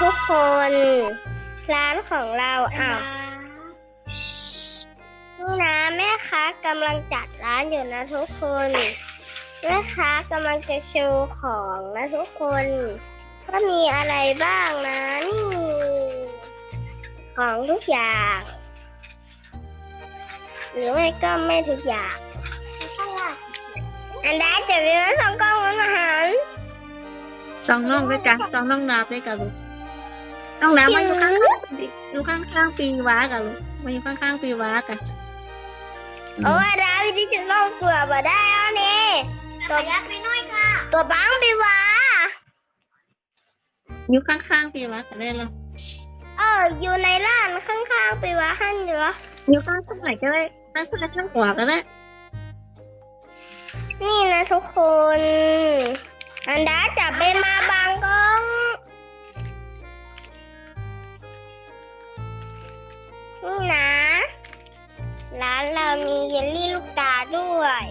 ทุกคน ร้านของเราอ้าวนี่นะแม่ค้ากำลังจัดร้านอยู่นะทุกคนแม่ค้ากำลังจะโชว์ของนะทุกคนว่ามีอะไรบ้างนะนี่ของทุกอย่าง หรือไม่ก็ไม่ทุกอย่างอันใดจะมีมาสองกล่องมันอาหารสองน้องด้วยกันสองน้องนาบด้วยกันลูก น้องนาบมาอยู่ข้างๆอยู่ข้างๆปีว้ากันลูกมาอยู่ข้างๆปีว้ากันโอ้ยดาวิธีจะลองตัวมาได้แล้วนี่ตัวยักไปน้อยค่ะตัวบังไปวะอยู่ข้างๆปีว้ากันได้แล้วเอออยู่ในร้านข้างๆไปวะหันอยู่วะอยู่ข้างข้างไหนก็ได้ข้างซ้ายข้างขวาก็ได้นี่นะทุกคน อันดาจับไปมาบางกล้อง นี่นะ ร้านเรามีเยลลี่ลูกตาด้วย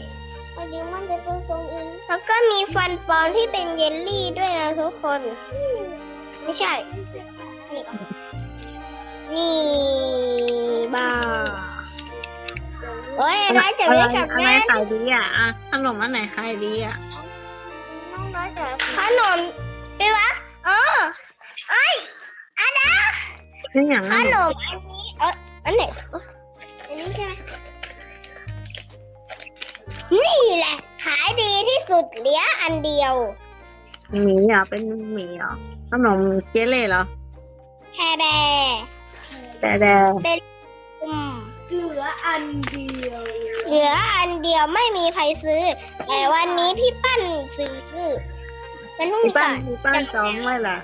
พอดีมันจะเป็นทรงอินแล้วก็มีฟันปลอมที่เป็นเยลลี่ด้วยนะทุกคน ไม่ใช่ นี่นี่บ้าโอ้ยอันดาจะอะไรไม่กลับอะไรแม่ขายดีอะอะขนมอันไหนขายดีอะขนมไปวะเออไอ้ยอันนะนี่อย่างขนั้นนมอันนี้เออ อันไหนเอ้ยอันนี้ใช่ไหมนี่แหละ ขายดีที่สุดเหลืออันเดียว หมีเหรอเป็นหมีเหรอขนมเจเล่เหรอแฮแบแต่แต่อืมเหลืออันเดียวเหลืออันเดียวไม่มีใครซื้อ แต่วันนี้พี่ปั้นซื้อมันต้องพี่มีป้าก่อนนพี่ป้านจองไว้แหละ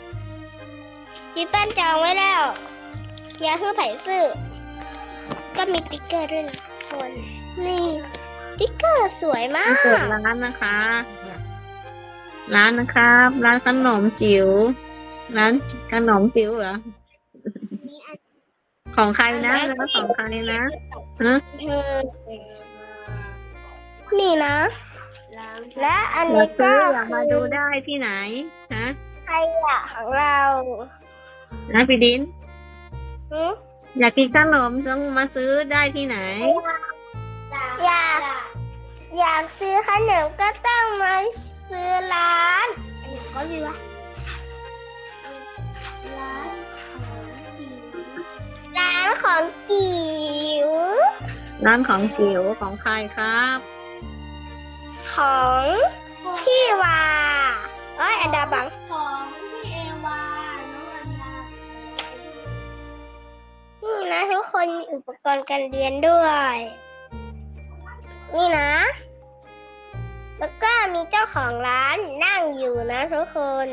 พี่ปั้นจองไว้แล้วอย่าเพิ่งไผ่ซื้อ ก็มีติ๊กเกอร์ด้วยนะคน นี่ติ๊กเกอร์สวยมามาเปิดก ร้านนะคะ ร้านนะครับ ร้านขนมจิ๋ว ร้านขนมจิ๋วเหรอ ของใครนะร้านของใครนะฮะเธอนี่นะ และอันอยานี้กซื้ก็ออยากมาดูได้ที่ไหน ฮะขยะของเรานะพี่ดินหึอ ยากกินขนมต้องมาซื้อได้ที่ไหน อยากอยากซื้อขนมก็ต้องมาซื้อร้านอันนี้ก็มีวะร้านของจิ๋วร้านของจิ๋วของใครครับ ของพี่วาเอ้ยอันดาบัง นี่นะทุกคนมีอุปกรณ์การเรียนด้วย นี่นะ แล้วก็มีเจ้าของร้านนั่งอยู่นะทุกคน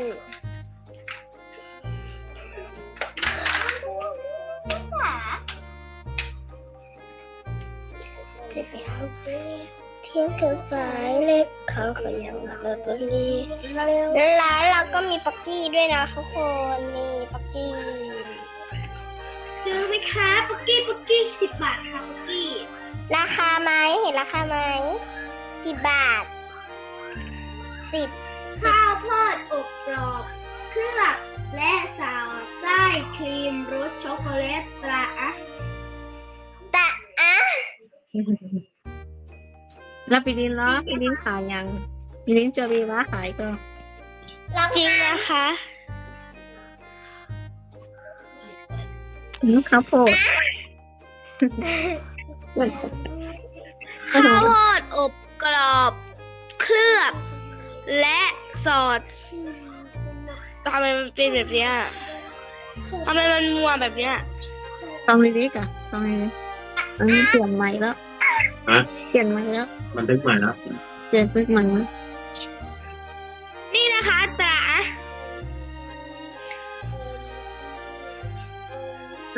จะไปเอาไปเที่ยงคืนสายเล็กเขาขยันมาตรงนี้แล้วร้านเราก็มีปักกี้ด้วยนะทุกคนนี่ปักกี้ ซื้อไหมคะปุกกี้ปุกกี้สิบบาทค่ะปุกกี้ ราคาไหมเห็นราคาไหมสิบบาทสิบข้าวโพดอบกรอบเคลือบและสาวไส้ครีมรสช็อกโกแลตตราอะตราอะแล้วพี่ดินเหรอพี่ดินขายยังพี่ดินเจะวีว่าขายก็จริงนะคะ อืมครับผมข้าวโพดอบกรอบ เคลือบ และสอดทำไมมันเป็นแบบเนี้ยทำไมมันมัวแบบเนี้ยต้องลิลิกอะต้องลิลิกอันนี้เปลี่ยนใหม่แล้วฮะเปลี่ยนใหม่แล้วบันทึกใหม่แล้วเปลี่ยนปึ๊กใหม่แล้วนี่นะคะต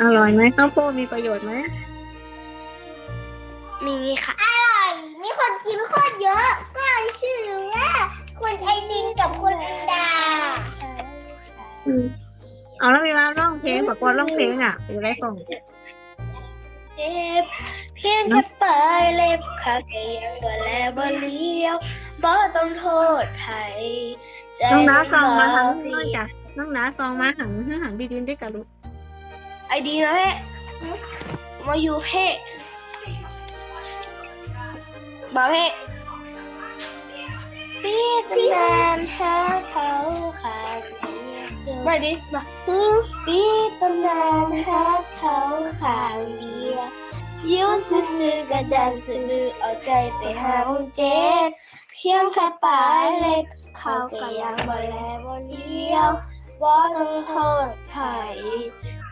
อร่อยไหมข้าวโพดมีประโยชน์ไหมมีค่ะ อร่อย มีคนกินโคตรเยอะ ก็ชื่อว่าคุณไอดินกับคุณดาอืมเอาแล้วเวลาร้องเพลงประกวดร้องเพลงอะเป็นไรส่งเจ็บเพียงแค่ปลายเล็บขาเกียงบ่แลบ่เลี้ยวบ่ต้องโทษใครใจน้องน้าฟังมาทางเสีนอกยจากน้องหนาซองมาหันหันบีดินด้วยกันลูก ไอดีนะเฮ้มาอยู่เฮ้มาเฮ้ปีตำนานหาเขาขาดมาดิมาปีตำนานหาเขาขาดเดียวยิ้มซื่อๆกระดันซื่อๆเอาใจไปหาเจ็บเพียงแค่ปลายเล็บเขาก็ยังบ่แลบ่เลี้ยวบ่ต้องโทษใคร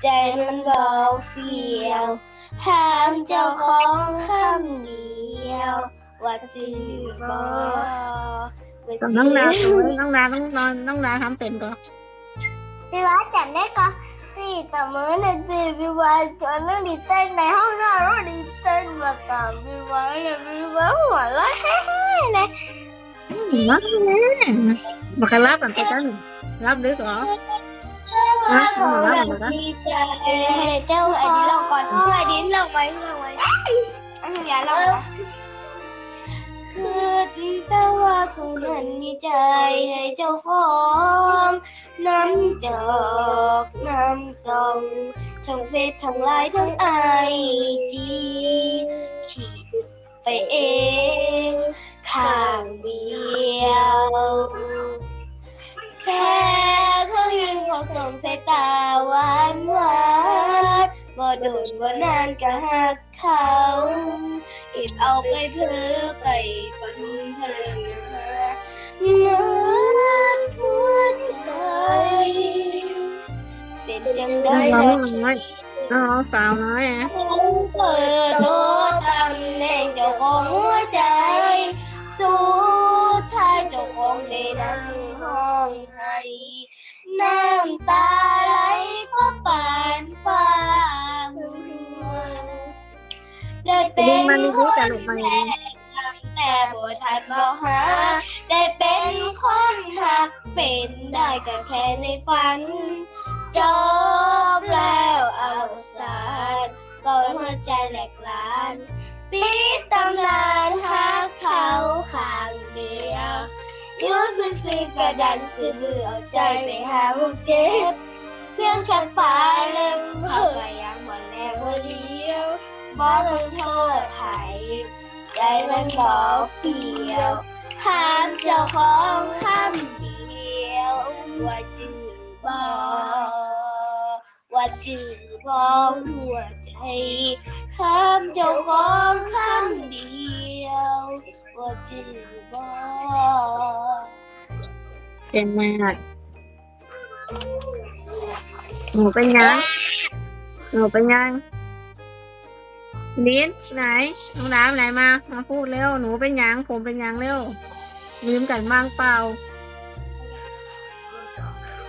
ใจมันเบาเฟียวถามเจ้าของคำเดียว ว่าจือบ่สองน้องนาสวยน้องนาต้องนอนน้องนาทำเป็นก่อนพี่ว่าจำได้ก็นี่แต่เมื่อในตีพี่ว่าจนนั่งดีเต้นในห้องนอนแล้วดีเต้นมากับพี่ว่าเนี่ยพี่ว่าหัวเราะเฮ้ๆนะมาบักกะรับกันไปกันรับดึก เหรอดีใจเจ้าไอ้ดินเราก่อนเพื่อไอ้ดินเราไว้เราไว้อันนี้อย่าเราคือแต่ว่าคุณนั้นมีใจให้เจ้าของน้ำจอกน้ำซองทั้งเฟซทั้งไลน์ทั้งไอจีขีดไปเองายตาหวานหวานบ่โดนบ่นานก็หักเขาอิดเอาไปเพื่อไปฝันเพลินเนื้อหัวใจเป็นจังได้น้แล้อวงน้อยน้องสาวน้อยอะเขาเปิดโลตำแหน่งเจ้าของหัว เป็ดึงนมันคนแต่ลูกมันแรกแต่บ่ทันบ่หา ได้เป็นคนหักเป็นได้ก็แค่ในฝัน จบแล้วเอาสารก็หัวใจแหลกลานปิดตำนานหักเขาข้างเดียวยูสึกสิกระดันคือเบื่อใจไปหาผู้เจ็บ เพียงแค่ปลายเล็บเขาก็ยังบ่แลบ่เลี้ยวบ่ต้ โทษไผใจมันบ่เปลี่ยวถามเจ้าของคำเดียว ว่าจือบ่ว่าจือบ่หัวใจถามเจ้าของคำเดียว ว่าจือบ่เก่งมากหนูเป็นยังหนูเป็นยัง ลิ้นไหนน้องน้ำไหนมา มาพูดเร็ว หนูเป็นยัง ผมเป็นยังเร็ว ลืมกันบ้างเปล่า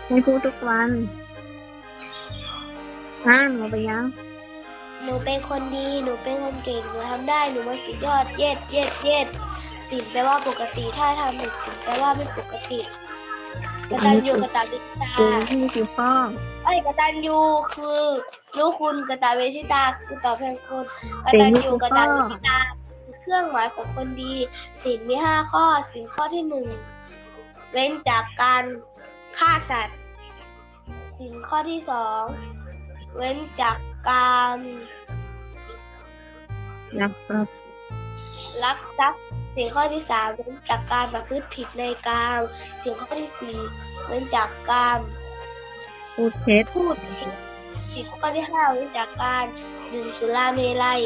ให้พูดทุกวันฮะหนูเป็นยัง หนูเป็นคนดี หนูเป็นคนเก่ง หนูทำได้ หนูมันสุดยอด เย็ดเย็ดเย็ดสิ่งแปลว่าปกติ ถ้าทำผิดสิ่งแปลว่าไม่ปกติ กตัญญูกตเวทิตาเก่งที่ถูกต้องไอ้ยกตัญญูคือรู้คุณกตเวทิตาคือตอบแทนคุณกตัญญูกตเวทิตาคือเครื่องหมายของคนดีศีลมีห้าข้อศีลข้อที่หนึ่งเว้นจากการฆ่าสัตว์ศีลข้อที่สองเว้นจากการรักทรัพย์ลักทรัพย์ สิ่งข้อที่สามเว้นจากการประพฤติผิดในกามสิ่งข้อที่สี่เว้นจากการพูดเท็จพูดผิดสิ่งข้อที่ห้าเว้นจากการดื่มสุราเมลัย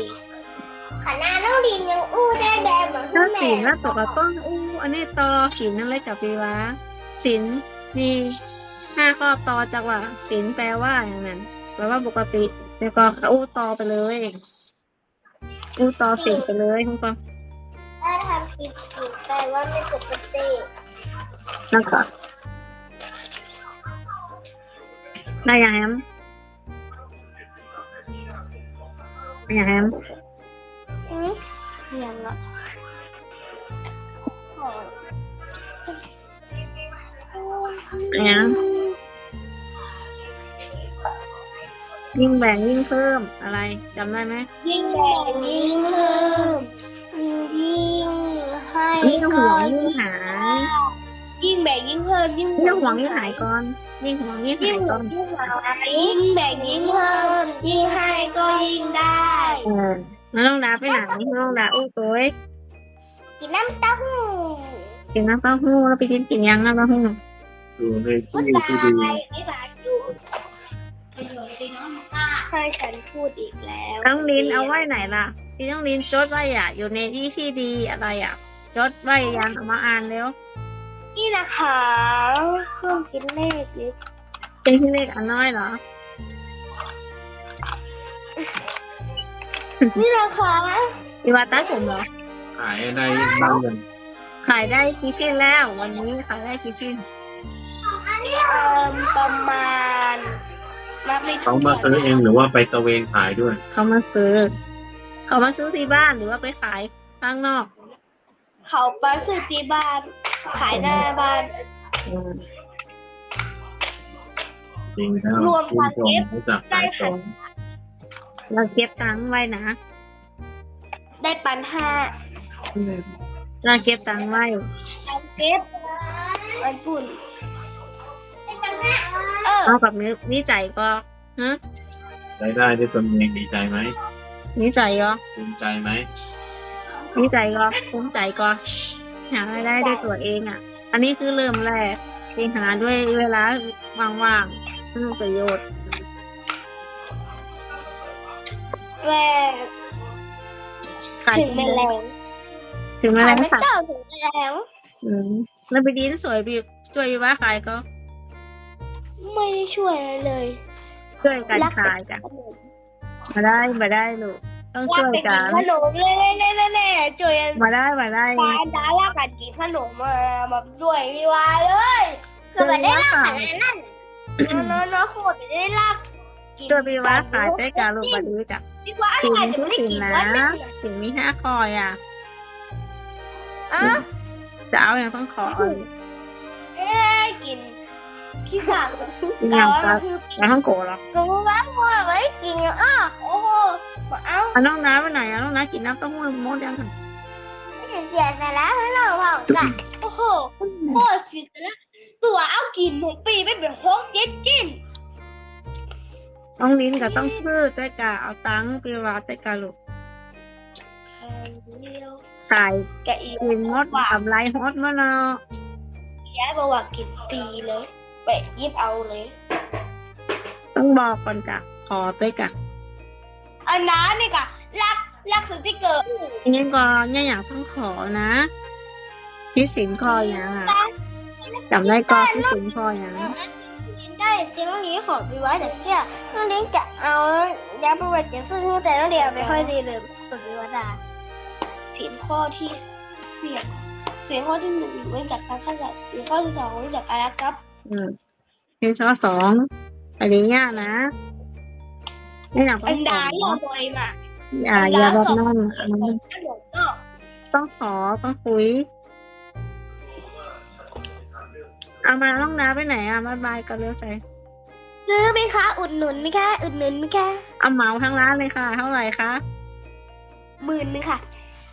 ขนาดน้องดินยังอู้ได้แดงเหมือนถ้าศีลแล้วตกก็ต้องอู้อันนี้ต่อศีลนั่นเลยกับปีวะศีลมีห้าข้อต่อจากว่าศีลแปลว่าอย่างนั้นแปลว่าปกติแล้วก็อู้ต่อไปเลยอู้ต่อศีลไปเลยคุณก็ ถ้าทำผิดผิดแปลว่าไม่ปกติแล้วก็ได้ยังแฮมได้ยังแฮมอืมยังละได้ยังยิ่งแบ่งยิ่งเพิ่มอะไรจำได้ไหมยิ่งแบ่งยิ่งเพิ่ม ยิ่งห้ยิ่งห่วงยิ่งหาย ยิ่งแบ่งยิ่งเพิ่มยิ่งยิ่งหวังยิ่งหายก่อนยิ่งหวังยิ่งยิ่หางยก่วัองนยิ่งหายยิ่งแบ่งยิ่งเพิ่มยิ่งให้ก็ยิ่งได้ เออแล้วน้องดาไปไหนน้องดาอู้ตัวเอ้ยกินน้ำเต้าหู้กินน้ำเต้าหู้แล้วไปกินกินยังน้ำเต้าหู้อยู่ในที่ดที่ได้ดี ไม่บาดอยู่ให้ฉันพูดอีกแล้ว น้องลินเอาไว้ไหนล่ะที่น้องลินจดไว้อะ อยู่ในที่ที่ดีอะไรอะ จดไว้ยังเอามาอ่านเร็วนี่นะคะเครื่องคิดเลขนี่เป็นที่เลขอันน้อยเหรอ นี่นะคะอีวาตัดผมเหรอ ขายได้บ้างกันขายได้กี่ชิ้นแล้ว วันนี้ขายได้กี่ชิ้นเอ่อประมาณนับไม่ถูเขากมาซื้อเองหรือว่าไปตะเวนขายด้วย เขามาซื้อ เขามาซื้อที่บ้านหรือว่าไปขายข้างนอก เขาไปซื้อที่บ้าน ขายหน้าบ้านอืมจริงแล้วรวมกันเก็บ รู้จักขายตรงเราเก็บตังค์ไว้นะได้ปันห้าเราเก็บตังค์ไว้เก็บอันปุ่นเออเอากับนี้นี่ใจก็ฮะรายได้ด้วยตนเองดีใจไหมนี่ใจก็ภูมิใจไหม นี่ใจก็ภูมิใจก็หารายได้ด้วยตัวเองอะ อันนี้คือเริ่มแรกที่หาด้วยเวลาว่างๆให้มีประโยชน์แม่ขายถึงแมลงถึงแมลขายงไม่ค่ะเจ้าถึงแมลงอืมแล้วไปดีนสวยบีช่วยว่าขายก็ ไม่ได้ช่วยอะไรเลย ช่วยกันขายจ้ะมาได้มาได้ลูก ต้องช่วยกันขนมเลยแน่ๆแน่ๆช่วยกันมาได้มาได้ดาดาลากกันกินขนมมาแบบด้วยวิวาเลยคือแบบได้ลากขนาดนั้นน้องน้องโคตรไม่ได้ลากกินช่วยบีว่าขายได้การลูกมาดีจ้ะพี่ว่าสิ่งอาจนี้จะทุกไม่ได้สิ่งกินนะวันนึงสิ่งมีห้าคอยอะอะ จะเอาอย่างต้องขอเอา เอ๊ะกินขี้ขาดอีกอย่างก็คือแล้วต้องโกรธหรอกรู้ว่าว่าไว้กินอะโอ้โห มาเอาเอาน้องน้ำไปไหนอะน้องน้ำกินน้ำเต้าหู้มดยังค่ะเสียไปแล้วให้เราเผาจ้ะโอ้โหโคตรสินะตัวเอากินหมูปีไม่เป็นโฮกเจ็ดกินน้องลิ้นก็ต้องซื้อแต่กะเอาตังค์ไปวาแต่กะลูกขายแกอีกินมดกำไรฮอตมาเนาะย้ายบอกว่ากินฟรีเลยไปยิบเอาเลย ต้องบอกก่อนจ้ะขอแต่กะ อันนั้นนี่กะลักลักสติกเกอร์อันนี้ก็เนี่ยอย่างต้องขอนะที่สินคออย่างอะจำได้ก็ที่สินคออย่างได้จริงน้องนี้ขอไปไว้แต่เสียน้องเลี้ยงจะเอาย้ายไปไว้เจ็ดซึ่งแต่น้องเดียวไม่ค่อยดีเลยสุดวิวัฒนาเสียงข้อที่เสียงเสียงข้อที่หนึ่งเว้นจากการฆ่าสัตว์เสียงข้อที่สองเว้นจากการลักทรัพย์อืมเป็นข้อสองอะไรเงี้ยนะ ไม่อยากต้อัองนขดาอที่เอาตัวเองมาอย่าอย่าแบบนั้นขนมก็ต้องขอต้องคุยเอามาต้องน้าไปไหนอะบายบายก็เร็วใจ ซื้อไหมคะ อุดหนุนไหมคะอุดหนุนไหมคะเอาเหมาทั้งร้านเลยค่ะ เท่าไหร่คะ หมื่นนึงค่ะ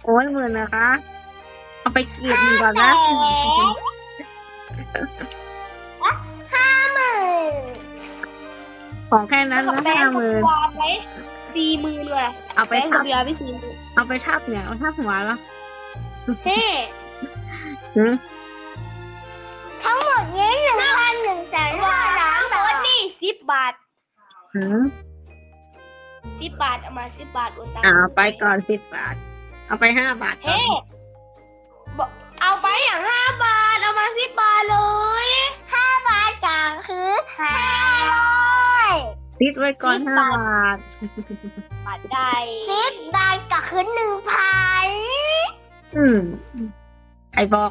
โอ้ยหมื่นนะคะ เอาไปเก็บก่อนนะห้า ของแค่นั้นนะห้าหมื่นวางไว้สี่หมื่นเลยเอาไปไปทับทำยาไปสี่หมื่นเอาไปทับเนี่ยเอาทับหัวแล้วเฮ้หือทั้งหมดนี้หนึ่งพันหนึ่งแสนห้าล้านบาทนี่สิบบาทหือสิบบาทเอามาสิบบาทโอนตังค์อ่าเอาไปก่อนสิบบาท เอาไปห้าบาทก่อนเฮ้บอกเอาไปอย่างห้าบาทเอามาสิบบาทเลย ติดไว้ก่อนสิบห้าบาทบาทบาทได้สิบบาทก็คือหนึ่งพันอืมใครบอก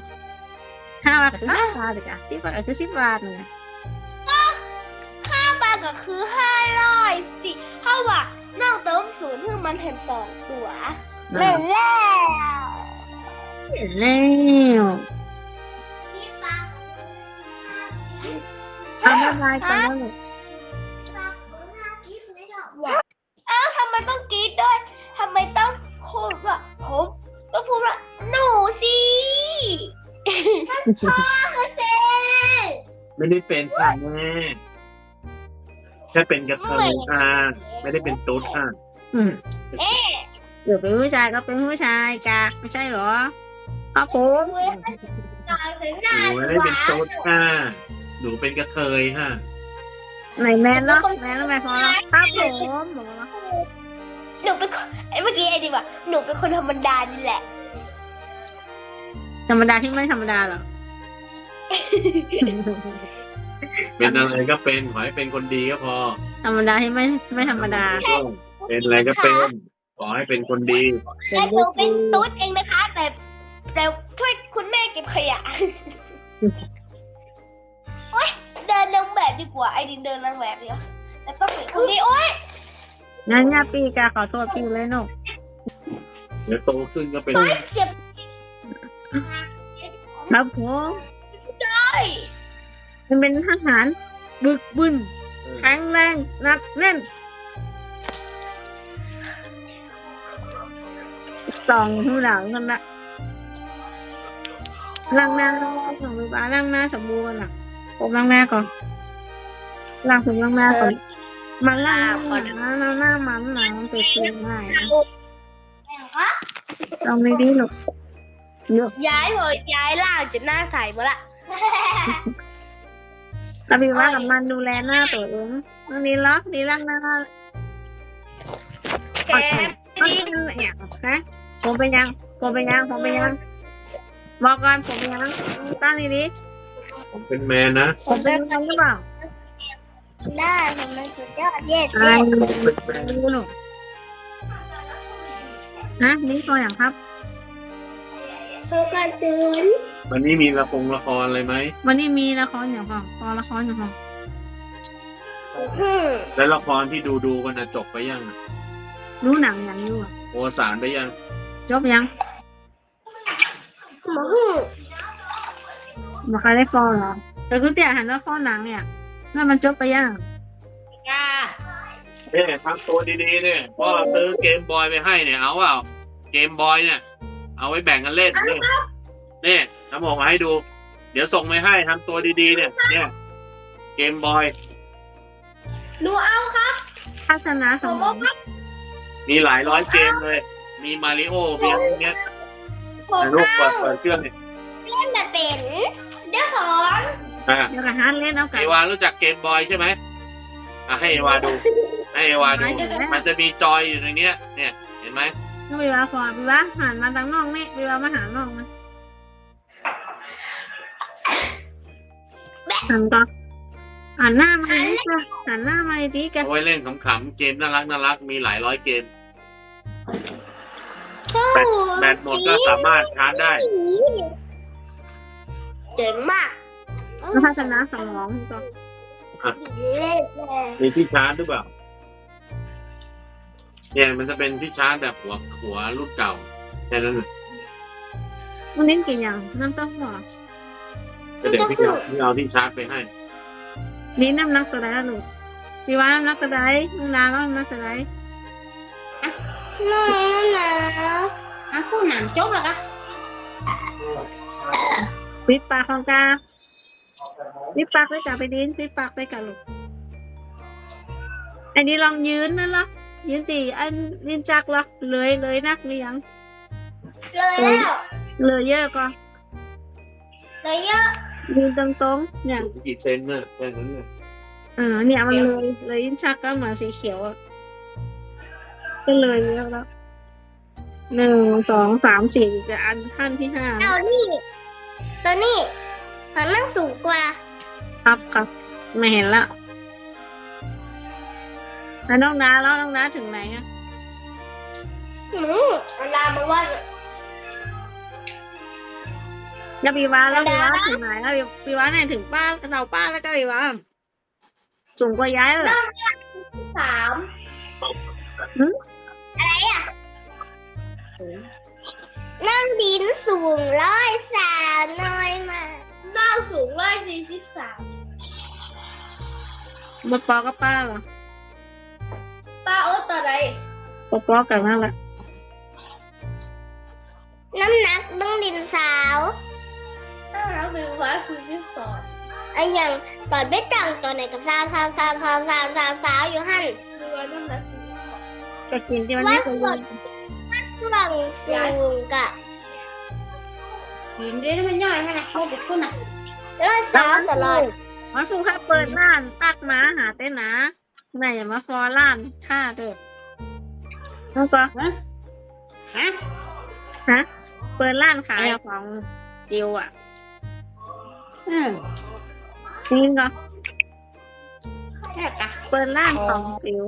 ห้าบาทคือห้าบาทเลยจ้ะสิบบาทก็คือสิบบาทเลยห้าบาทก็คือห้าร้อยสิเท่าว่านอกเติมศูนย์คือมันเห็นสองตัวเล่นแล้วแล้วเอาบายบายก่อนนะลูก ไม่ได้เป็นค่ะแม่แค่เป็นกระเทยค่ะไม่ได้เป็นตุ๊ดค่ะอืมเดี๋ยวเป็นผู้ชายก็เป็นผู้ชายกากไม่ใช่เหรอครับผมตายถึงหน้าหนูไม่ได้เป็นตุ๊ดค่ะหนูเป็นกระเทยค่ะไหนแมนเนาะแมนแล้วแมนพอแล้วครับผมบอกว่าหนูเป็นคนไอ้เมื่อกี้ไอ้ดีว่าหนูเป็นคนธรรมดานี่แหละ ธรรมดาที่ไม่ธรรมดาเหรอ เป็นอะไรก็เป็นขอให้เป็นคนดีก็พอ ธรรมดาที่ไม่ไม่ธรรมดา เป็นอะไรก็เป็นขอให้เป็นคนดีเป็แต่นหนูลูกเป็นดีตุ๊ดเองนะคะ แต่แต่ช่วยคุณแม่เก็บขยะโอ๊ยเดินนางแบบดีกว่าไอ้ดินเดินนางแบบเดียวแล้วก็เป็นคนนี้โอ๊ยงั้นย่าปีกาขอโทษพี่เลยหนูกเดี๋ยวโตขึ้นก็เป็นเฉียบครับผมได้ มันเป็นทหารบึกบึนแข็งแรงหนักแน่นสองหูหลังกันละล่างหน้าของมือบ้าล่างหน้าสมบูรณ์อะผมล่างหน้าก่อนล่างผมล่างหน้าก่อนมันล่างก่อนนะล่างหน้ามันหนังมันเป็นเพียงง่ายนะลองไม่ดีหรอกเยอะย้ายพอย้ายล่างจะหน้าใสมาละ กระบี่ว่ากับมันดูแลหน้าตัวเองตรงนี้ล็อกดีล่างหน้าแกนเป็นเนี่ยนะผมเป็นยังผมเป็นยังผมเป็นยังบอกก่อนผมเป็นยังตั้งดีผมเป็นแมนนะผมเป็นยังหรือเปล่าหน้ผมมันสุดยอดเย็ดเย็ดผมเป็นแมนดูหนูฮะนี่ตัวอย่างครับ โฟกัสตื่นวันนี้มีละครละครอะไรไหมวันนี้มีละครอย่างของพอละครอย่างของอืมแล้วละครที่ดูดูกันนะจบไปยังอะรู้หนังอย่างอยู่อะโอสารไปยัง จบยังหมูบอกใครได้ฟอเหรอแต่คุณเตี่ยหันว่าฟอหนังเนี่ยน่ามันจบไปยังกาเนี่ยทำตัวดีๆเนี่ยพ่อซื้อเกมบอยไปให้เนี่ยเอาเปล่าเกมบอยเนี่ย เอาไว้แบ่งกันเล่นเนี่ยเนี่ยทำออกมาให้ดู เดี๋ยวส่งไปให้ทำตัวดีๆ เนี่ย เนี่ย เกมบอยหนูเอาครับพัฒนาสผมมอเอางครับมีหลายร้อยเกมเลย มีมาริโอมีอะไรเงี้ยผมแต่ลูกเปิเอาดเปิดเครื่องเนี่ยเล่นแต่เป็นเดี๋ยวสอนอะเดี๋ยวกับฮันเล่นเอาไก่เอวารู้จักเกมบอยใช่ไหมอะให้เอวาดู ให้เอวาดู มันจะมีจอยอยู่ในเนี้ย เนี่ย เห็นไหม ก็ไปว่าฟอไปว่าหันมาทางนอกนี่ไปว่ามาหานอกนะหันก็หันหน้ามาดีจ้ะหันหน้ามาดีกันเอาไว้เล่นขำๆ เกมน่ารักน่ารักมีหลายร้อยเกม แบตแบตหมดก็สามารถชาร์จได้ เจ๋งมากแล้วพัฒนาสมองก็ เล่นแน่มีที่ชาร์จหรือเปล่า เนี่ยมันจะเป็นที่ชาร์จแบบหัวหัวรุ่นเก่าแค่นั้นน่ะวันนี้กินอย่างน้ำเต้าหู้ก็เด็กที่เอาที่เอาที่ชาร์จไปให้ นี่น้ำหนักตัวใดอะลูกพี่ว่าน้ำหนักตัวใดน้ำนานแล้วน้ำหนักตัวใดน้องนะอะคู่หนังจบแล้วกะปิดปากของกาปิดปากได้กับไปดินปิดปากได้กับลูกอันนี้ลองยืนนั่นละ ยืนตีอันนินจักละเลยเลยนักหรือยังเลยแล้ว เลยเยอะก็เลยเยอะยืนตรงๆเนี่ยกี่เซนน่ะแค่นั้นน่ะเออเนี่ยมันเลยเลยยินชักก็เหมือนสีเขียวอะก็เลยเยอะแล้วหนึ่งสองสามสี่จะอันขั้นที่ห้าเอานี่ตัวนี้มันนั่งสูงกว่าครับครับไม่เห็นละ แล้วน้องน้าแล้วน้องน้าถึงไหนอะหืมเวลามาว่ายาปีวาแล้วปีวาถึงไหนแล้วปีวาไหนถึงป้าเต่าป้าแล้วก็ปีวาสูงกว่าย้ายเลยเหรอสามหึอะไรอะนั่งดินสูงร้อยสามน้อยมากนั่งสูงร้อยสี่สิบสามบปอก็ป้าเหรอ ป้าโอ๊ตตัวไหนปอปอกันนั่นแหละน้ำหนักต้องดินสาวน้ำหนักเป็นร้อยสี่สิบสองไอ้อย่างตอนไม่ตังตอนไหนก็ซาวซาวซาวซาวซาวซาวซาวอยู่หั่นก็กินที่มันไม่เคยกินช่วงสูงกะกินได้มันย่อยให้นะเขาไปคุณอะแล้วสาวตลอดมาสู้ค่ะเปิดร้านตักหมาหาเต้นนะ แม่อย่ามาฟอร้านค่าเด้อแล้วก็ฮะฮะฮะเปิดร้านขายของจิวอะอืมนี่ก็แค่กะเปิดร้านของจิว